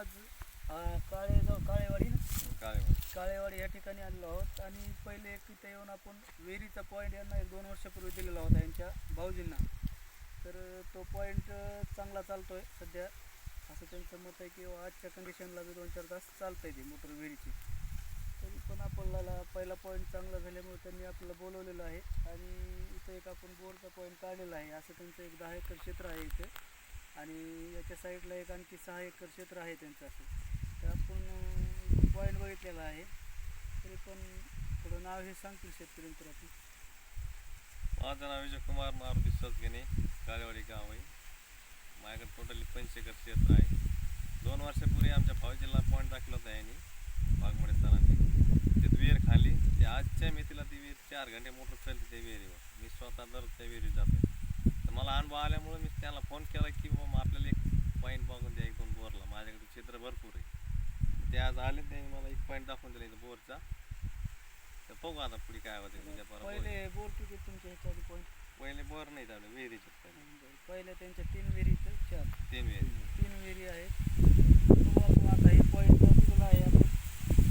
आज काळेगाव काळेवाडी ना? काळेवाडी. या ठिकाणी आलेलो आहोत आणि पहिले एक तिथे येऊन आपण वेरीचा पॉईंट यांना एक दोन वर्षापूर्वी दिलेला होता यांच्या भाऊजींना. तर तो पॉईंट चांगला चालतोय सध्या. असं त्यांचं मत आहे की आजच्या कंडिशनला बी दोन चार तास चालतंय ती मोटर वेरीची तरी पण आपल्याला पहिला पॉईंट चांगला झाल्यामुळे त्यांनी आपल्याला बोलवलेलं आहे. आणि इथं एक आपण बोरचा पॉईंट काढलेला आहे. असं त्यांचं एक दहा एकर क्षेत्र आहे इथे. आणि याच्या साईडला एक आणखी सहा एकर क्षेत्र आहे त्यांचं असं तर आपण पॉईंट बघितलेला आहे. तरी पण थोडं नाव हे सांगतील शेतकरी मित्र आपण. माझं नाव विजय कुमार मारुती सजगणे काळेवाडी गाव आहे. माझ्याकडे टोटली पंचशे एकर क्षेत्र आहे. दोन वर्षापूर्वी आमच्या भाऊजीला पॉईंट दाखला होता यांनी वाघमडे सरांनी ते विहीर खाली ते आजच्या मेथीला ती विहीर चार घंटे मोटर चालते त्या विहिरीवर. मी स्वतः दर त्या विहिरी जातो तर मला अनुभव आल्यामुळे मी त्याला फोन केला की पॉईंट बघून द्या एक दोन बोरला. माझ्याकडे क्षेत्र भरपूर आहे. ते आज आले त्यांनी मला एक पॉईंट दाखवून दिला इथं बोरचा. तर बघू आता पुढे काय होते परवा पहिले बोर किती तुमच्या ह्याच्या पॉईंट पहिले बोर नाही चालू विहिरीचे पहिले. पहिले त्यांच्या तीन विहिरीचं चार. तीन विहिरी. तीन विहिरी आहेत. बघू आपण आता हे पॉईंट बघितलेला आहे. आपण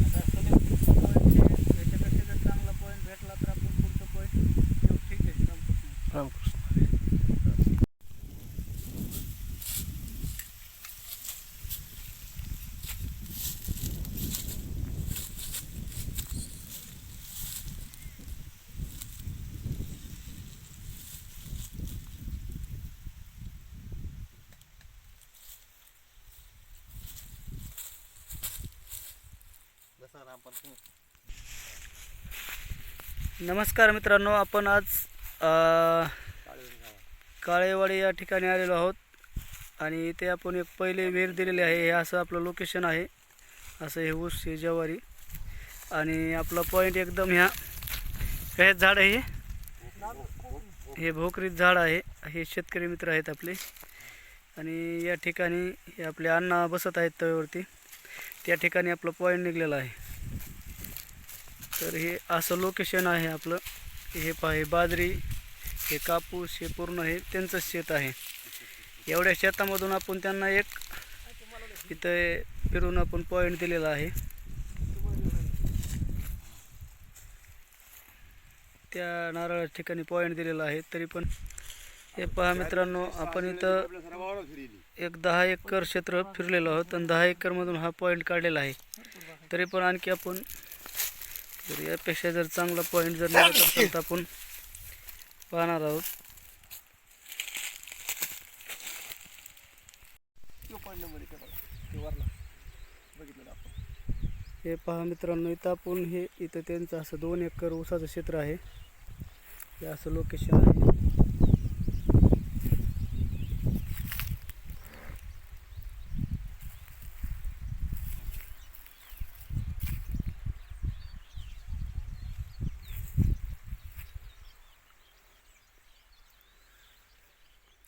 आता सलग पॉईंट ह्याच्यापेक्षा जर चांगला पॉईंट भेटला तर आपण पुढचं पॉईंट ठीक आहे रामकृष्ण. रामकृष्ण. नमस्कार मित्रांनो आपण आज काळेवाडी या ठिकाणी आलेलो आहोत. आणि इथे आपण एक पहिले वेर दिलेले आहे. हे असं आपलं लोकेशन आहे. असं हे ऊस हे ज्वारी. आणि आपला पॉईंट एकदम ह्या काय झाड आहे. हे? हे भोकरीत झाड आहे. हे शेतकरी मित्र आहेत आपले. आणि या ठिकाणी हे आपले अण्णा बसत आहेत तव्यावरती त्या ठिकाणी आपलं पॉईंट निघलेलं आहे. तर हे असं लोकेशन आहे आपलं. हे पहा हे बाजरी हे कापूस हे पूर्ण हे त्यांचंच शेत आहे. एवढ्या शेतामधून आपण त्यांना एक इथं फिरून आपण पॉईंट दिलेला आहे. त्या नारळ ठिकाणी पॉईंट दिलेला आहे. तरी पण हे पहा मित्रांनो आपण इथं एक दहा एकर क्षेत्र फिरलेलो आहोत आणि दहा एकरमधून हा पॉईंट काढलेला आहे. तरी पण आणखी आपण जर यापेक्षा जर चांगला पॉईंट जर मिळत असेल तर आपण पाहणार आहोत. हे पहा मित्रांनो इथं आपण हे इथं त्यांचं असं दोन एकर ऊसाचं क्षेत्र आहे. हे असं लोकेशन आहे.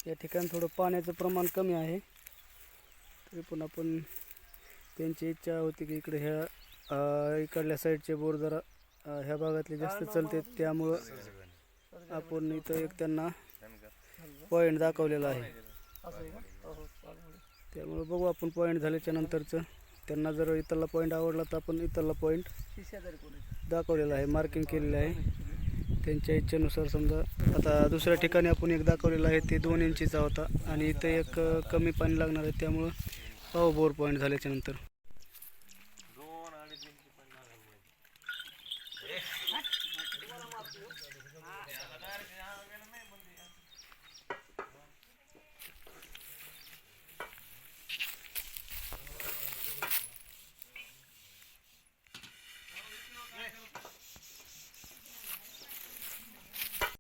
या ठिकाणी थोडं पाण्याचं प्रमाण कमी आहे. तरी पण आपण त्यांची इच्छा होती की इकडे ह्या इकडल्या साईडचे बोर जरा ह्या भागातले जास्त चालते. त्यामुळं आपण इथं एक त्यांना पॉईंट दाखवलेला आहे. त्यामुळं बघू आपण पॉईंट झाल्याच्या नंतरचं. त्यांना जर इथला पॉईंट आवडला तर आपण इतरला पॉईंट दाखवलेला आहे. मार्किंग केलेलं आहे. त्यांच्या इच्छेनुसार समजा आता दुसऱ्या ठिकाणी आपण एक दाखवलेला आहे ते दोन इंचीचा होता. आणि इथं एक कमी पाणी लागणार आहे त्यामुळं पाव बोर पॉईंट झाल्याच्यानंतर